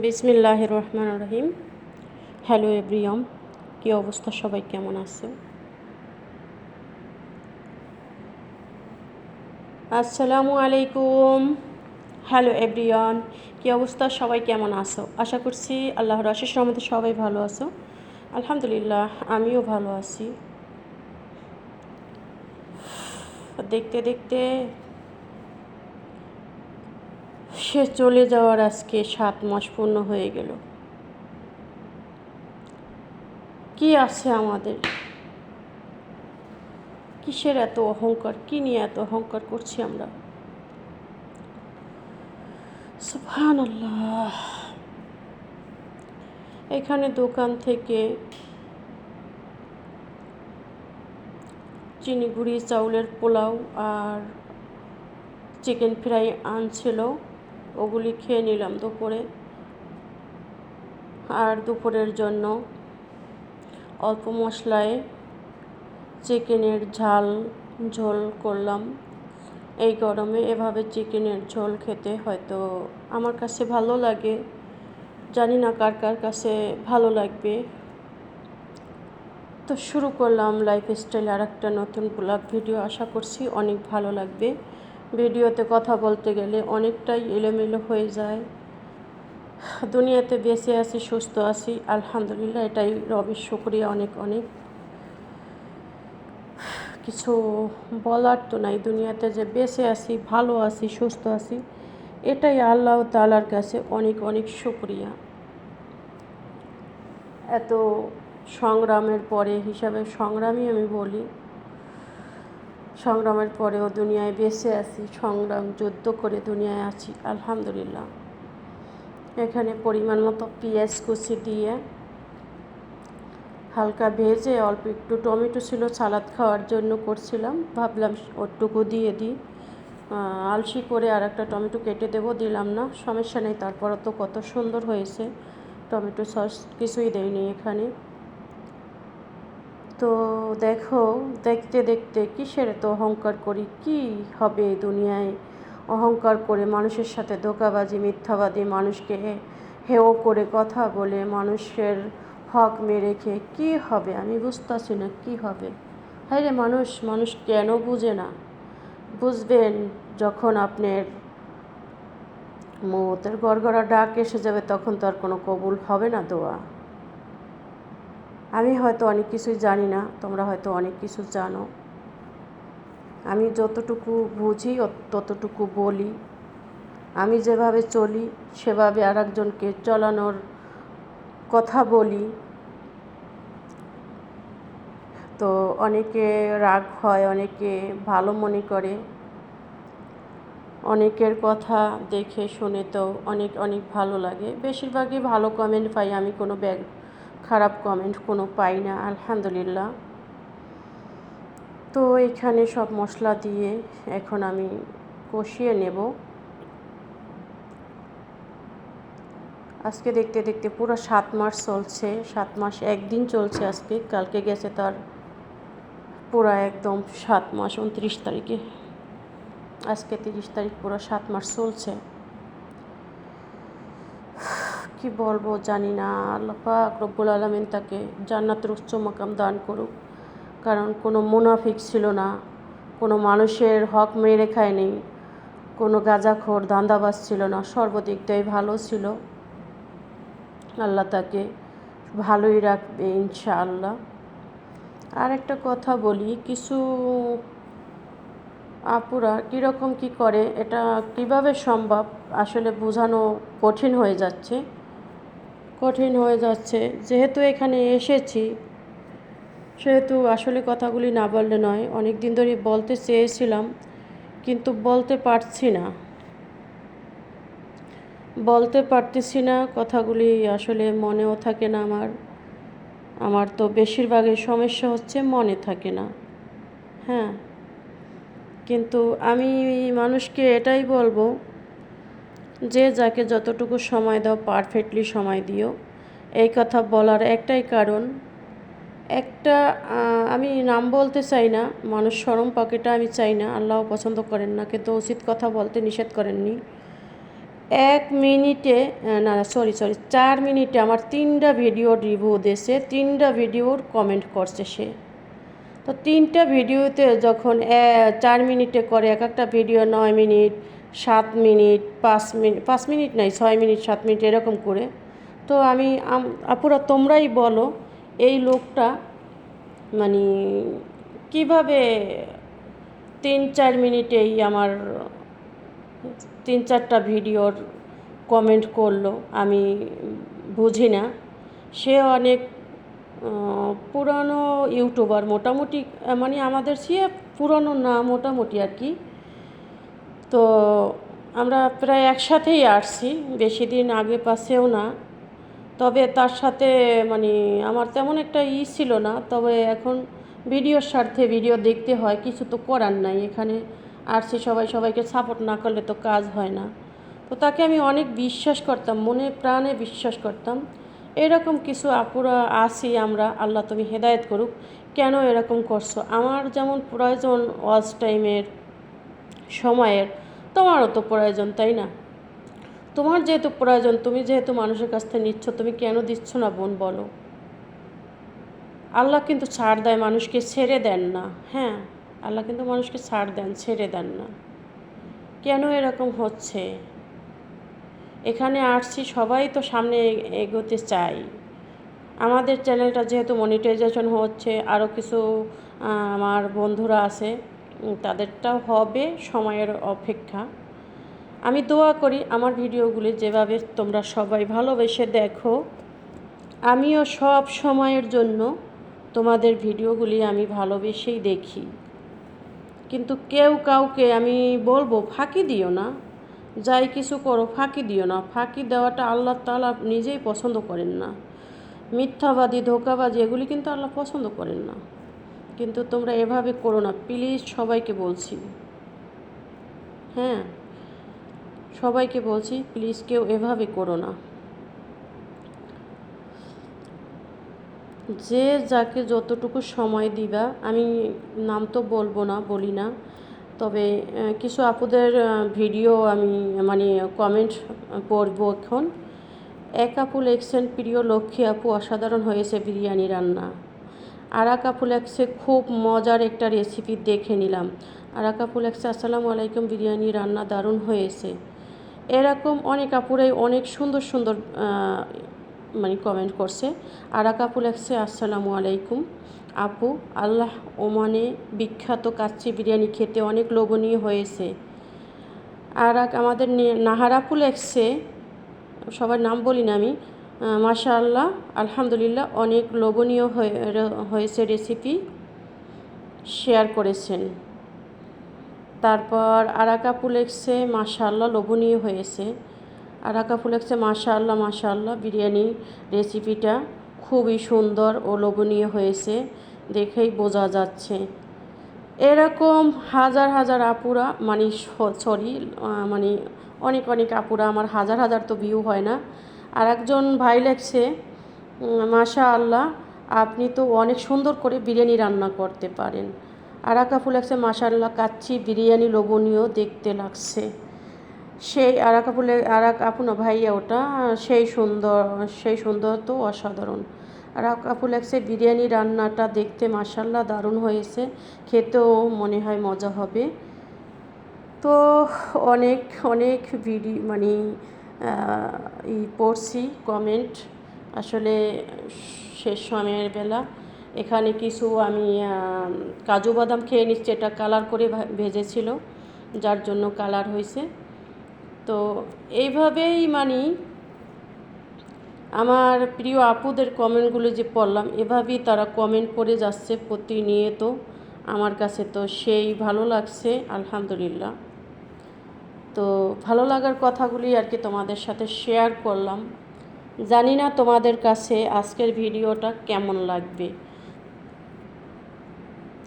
বিসমিল্লাহ রহমান রহিম। হ্যালো এভরিয়ম কী অবস্থা? সবাই কেমন আছে আসসালামু আলাইকুম। হ্যালো এভরিয়ন কী অবস্থা? সবাই কেমন আছো? আশা করছি আল্লাহর আশিস রহমতে সবাই ভালো আছো। আলহামদুলিল্লাহ, আমিও ভালো আছি। দেখতে দেখতে সে চলে যাওয়ার আজকে সাত মাস পূর্ণ হয়ে গেল। কি আছে আমাদের? কিসের এত অহংকার? কি নিয়ে এত অহংকার করছি আমরা? সুফান এখানে দোকান থেকে চিনি গুঁড়ি, চাউলের পোলাও আর চিকেন ফ্রাই আনছিল। ওগুলি খেয়ে নিলাম দুপুরে। আর দুপুরের জন্য অল্প মশলায় চিকেনের ঝাল, ঝোল করলাম। এই গরমে এভাবে চিকেনের ঝোল খেতে হয়তো আমার কাছে ভালো লাগে। জানি না কার কার কাছে ভালো লাগবে। তো শুরু করলাম লাইফস্টাইল আর একটা নতুন ব্লগ ভিডিও আশা করছি অনেক ভালো লাগবে। ভিডিওতে কথা বলতে গেলে অনেকটাই এলোমেলো হয়ে যায়। দুনিয়াতে বেঁচে আছি, সুস্থ আছি, আলহামদুলিল্লাহ এটাই রবির শুক্রিয়া অনেক অনেক। কিছু বলার তো নাই, দুনিয়াতে যে বেঁচে আছি, ভালো আছি, সুস্থ আছি, এটাই আল্লাহ তালার কাছে অনেক অনেক শুক্রিয়া। এত সংগ্রামের পরে হিসাবে সংগ্রামই আমি বলি সংগ্রামের পরেও দুনিয়ায় বেঁচে আছি, সংগ্রাম যুদ্ধ করে দুনিয়ায় আছি, আলহামদুলিল্লাহ। এখানে পরিমাণ মতো পেঁয়াজ কুচি দিয়ে হালকা ভেজে অল্প একটু টমেটো ছিল, সালাদ খাওয়ার জন্য করছিলাম। ভাবলাম ওটুকু দিয়ে দিই। আলসি করে আর একটা টমেটো কেটে দেবো, দিলাম না, সমস্যা নেই। তারপরও তো কত সুন্দর হয়েছে। টমেটো সস কিছুই দেয়নি এখানে। তো দেখো, দেখতে দেখতে কিসের এত অহংকার করি? কি হবে দুনিয়ায়? অহংকার করে মানুষের সাথে ধোকাবাজি, মিথ্যাবাদী, মানুষকে হেও করে কথা বলে মানুষের হক মেরে খেয়ে কী হবে? আমি বুঝতেছি না কী হবে। হ্যাঁ রে মানুষ মানুষ কেন বুঝে না? বুঝবেন যখন আপনার মতের গড়গড়া ডাক এসে যাবে, তখন তো আর কোনো কবুল হবে না দোয়া। আমি হয়তো অনেক কিছুই জানি না, তোমরা হয়তো অনেক কিছু জানো। আমি যতটুকু বুঝি, ততটুকু বলি। আমি যেভাবে চলি, সেভাবে আর একজনকে চলানোর কথা বলি। তো অনেকে রাগ হয়, অনেকে ভালো মনে করে। অনেকের কথা দেখে শুনে তো অনেক অনেক ভালো লাগে। বেশিরভাগই ভালো কমেন্ট পাই, আমি কোনো ব্যাগ খারাপ কমেন্ট কোনো পাই না, আলহামদুলিল্লাহ। তো এখানে সব মশলা দিয়ে এখন আমি কষিয়ে নেব। আজকে দেখতে দেখতে পুরো সাত মাস চলছে, সাত মাস একদিন চলছে আজকে, কালকে গেছে তার পুরো একদম সাত মাস, উনত্রিশ তারিখে। আজকে তিরিশ তারিখ পুরো সাত মাস চলছে। কি বলব জানি না, আল্লাহ পাক রব্বুল আলমিন তাকে জান্নাতের উচ্চ মাকাম দান করুক। কারণ কোনো মুনাফিক ছিল না, কোনো মানুষের হক মেরে খায়নি, কোনো গাঁজাখোর, ধান্দাবাজ ছিল না, সর্বদিকটাই ভালো ছিল। আল্লাহ তাকে ভালোই রাখবে ইনশাআল্লাহ। আর একটা কথা বলি, কিছু আপুরা কীরকম কি করে, এটা কীভাবে সম্ভব, আসলে বোঝানো কঠিন হয়ে যাচ্ছে। কঠিন হয়ে যাচ্ছে। যেহেতু এখানে এসেছি, সেহেতু আসলে কথাগুলি না বললে নয়। অনেক দিন ধরে বলতে চেয়েছিলাম, কিন্তু বলতে পারছি না। বলতে পারতেছি না, কথাগুলি আসলে মনেও থাকে না আমার। আমার তো বেশিরভাগই সমস্যা হচ্ছে মনে থাকে না। হ্যাঁ কিন্তু আমি মানুষকে এটাই বলব যে যাকে যতটুকু সময় দাও পারফেক্টলি সময় দিও। এই কথা বলার একটাই কারণ। একটা আমি নাম বলতে চাই না, মানুষ সরম পাকেটা আমি চাই না, আল্লাহ পছন্দ করেন না, কিন্তু উচিত কথা বলতে নিষেধ করেননি। এক মিনিটে না সরি সরি চার মিনিটে আমার তিনটা ভিডিওর রিভিউ দিয়েছে, তিনটা ভিডিওর কমেন্ট করছে সে। তো তিনটা ভিডিওতে যখন চার মিনিটে করে, এক একটা ভিডিও নয় মিনিট সাত মিনিট, পাঁচ মিনিট পাঁচ মিনিট নাই, ছয় মিনিট, সাত মিনিট এরকম করে। তো আমি আপুরা তোমরাই বলো, এই লোকটা মানে কীভাবে তিন, চার মিনিটেই আমার তিন, চারটা ভিডিওর কমেন্ট করল, আমি বুঝি না। সে অনেক পুরানো ইউটিউবার, মোটামুটি মানে আমাদের সে পুরানো না, মোটামুটি আর কি। তো আমরা প্রায় একসাথেই আসছি, বেশি দিন আগে পাশেও না। তবে তার সাথে মানে আমার তেমন একটা ই ছিল না, তবে এখন ভিডিওর স্বার্থে ভিডিও দেখতে হয়, কিছু তো করার নাই। এখানে আসছি সবাই, সবাইকে সাপোর্ট না করলে তো কাজ হয় না। তো তাকে আমি অনেক বিশ্বাস করতাম, মনে প্রাণে বিশ্বাস করতাম। এরকম কিছু আপুরা আসি আমরা, আল্লাহ তুমি হেদায়েত করুক। কেন এরকম করছ? আমার যেমন প্রয়োজন ওয়াজ টাইমের, সময়ের তোমারও তো প্রয়োজন, তাই না? তোমার যেহেতু প্রয়োজন, তুমি যেহেতু মানুষের কাছ থেকে নিচ্ছ, তুমি কেন দিচ্ছ না বোন, বলো? আল্লাহ কিন্তু ছাড় দেয় মানুষকে, ছেড়ে দেন না। হ্যাঁ আল্লাহ কিন্তু মানুষকে ছাড় দেন, ছেড়ে দেন না। কেন এরকম হচ্ছে? এখানে আসছি, সবাই তো সামনে এগোতে চাই। আমাদের চ্যানেলটা যেহেতু মনিটাইজেশন হচ্ছে আরও কিছু আমার বন্ধুরা আছে তাদেরটাও হবে সময়ের অপেক্ষা। আমি দোয়া করি আমার ভিডিওগুলি যেভাবে তোমরা সবাই ভালোবেসে দেখো, আমিও সব সময়ের জন্য তোমাদের ভিডিওগুলি আমি ভালোবেসেই দেখি। কিন্তু কেউ কাউকে আমি বলব, ফাঁকি দিও না। যাই কিছু করো, ফাঁকি দিও না। ফাঁকি দেওয়াটা আল্লাহ তাআলা নিজেই পছন্দ করেন না। মিথ্যাবাদী, ধোকাবাজি, এগুলি কিন্তু আল্লাহ পছন্দ করেন না। কিন্তু তোমরা এভাবে করো না। প্লিজ সবাইকে বলছি। হ্যাঁ সবাইকে বলছি, প্লিজ কেউ এভাবে করো না। যে যাকে যতটুকু সময় দিবা, আমি নাম তো বলব না, বলি না। তবে কিছু আপুদের ভিডিও আমি মানে কমেন্ট পড়ব এখন। এক আপু লেখছেন, প্রিয় লক্ষ্মী আপু, অসাধারণ হয়েছে বিরিয়ানি রান্না। আর এক আপু লেখছে খুব মজার একটা রেসিপি দেখে নিলাম। আর এক আপু আসসালামু আলাইকুম, বিরিয়ানি রান্না দারুণ হয়েছে। এরকম অনেক আপুরাই অনেক সুন্দর সুন্দর মানে কমেন্ট করছে। আর এক আপু লেখছে আসসালামু আলাইকুম। আপু, আল্লাহ ওমানে বিখ্যাত কাচ্চি বিরিয়ানি খেতে অনেক লোভনীয় হয়েছে। আর আমাদের নাহার সবার নাম বলি না আমি মাশা আল্লাহ আলহামদুলিল্লাহ, অনেক লোভনীয় হয়ে- হয়েছে রেসিপি শেয়ার করেছেন। তারপর আরাকাপু লেখছে মাশাআল্লাহ লোভনীয় হয়েছে। আরাকাপু লেখছে মাশাআল্লাহ মাশাআল্লাহ বিরিয়ানি রেসিপিটা খুবই সুন্দর ও লোভনীয় হয়েছে, দেখেই বোঝা যাচ্ছে। এরকম হাজার হাজার আপুরা মানে সরি মানে অনেক অনেক আপুরা, আমার হাজার হাজার তো ভিউ হয় না আর একজন ভাই লেখছে মাশা আল্লাহ আপনি তো অনেক সুন্দর করে বিরিয়ানি রান্না করতে পারেন। আর আপু লাগছে মাশা আল্লাহ কাচ্চি বিরিয়ানি লোভনীয় দেখতে লাগছে। সেই আর এক আপু লে- আর আপু না ভাইয়া ওটা, সেই সুন্দর সেই সুন্দর তো অসাধারণ। আর আপু লাগছে বিরিয়ানি রান্নাটা দেখতে মাসাল্লাহ দারুণ হয়েছে, খেতেও মনে হয় মজা হবে। তো অনেক অনেক ভিডিও মানে আহ, ই পড়ছি কমেন্ট আসলে শেষ সময়ের বেলা। এখানে কিছু আমি কাজু বাদাম খেয়ে নিচ্ছি এটা কালার করে ভেজেছিল যার জন্য কালার হয়েছে। তো এইভাবেই মানে আমার প্রিয় আপুদের কমেন্টগুলো যে পড়লাম এভাবেই তারা কমেন্ট করে যাচ্ছে প্রতিনিয়ত। আমার কাছে তো সেই ভালো লাগছে আলহামদুলিল্লাহ। তো ভালো লাগার কথাগুলি আর কি তোমাদের সাথে শেয়ার করলাম। জানি না তোমাদের কাছে আজকের ভিডিওটা কেমন লাগবে।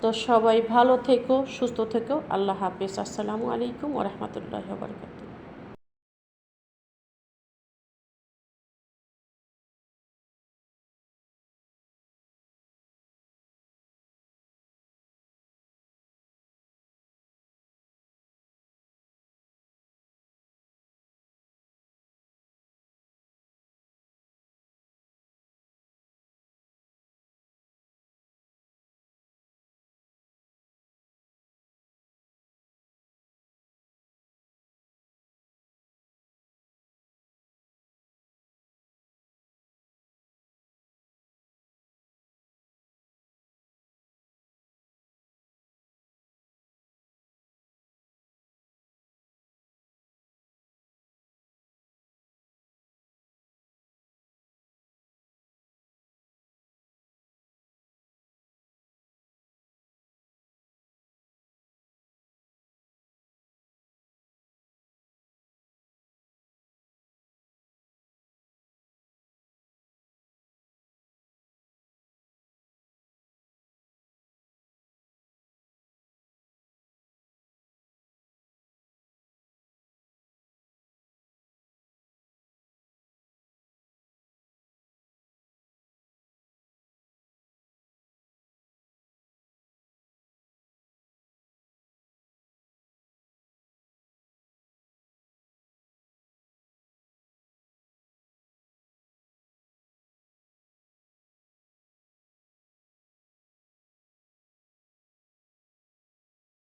তো সবাই ভালো থেকো, সুস্থ থেকো, আল্লাহ হাফিজ। আসসালামু আলাইকুম ওরহমতুল্লাহ বারকাতুহ।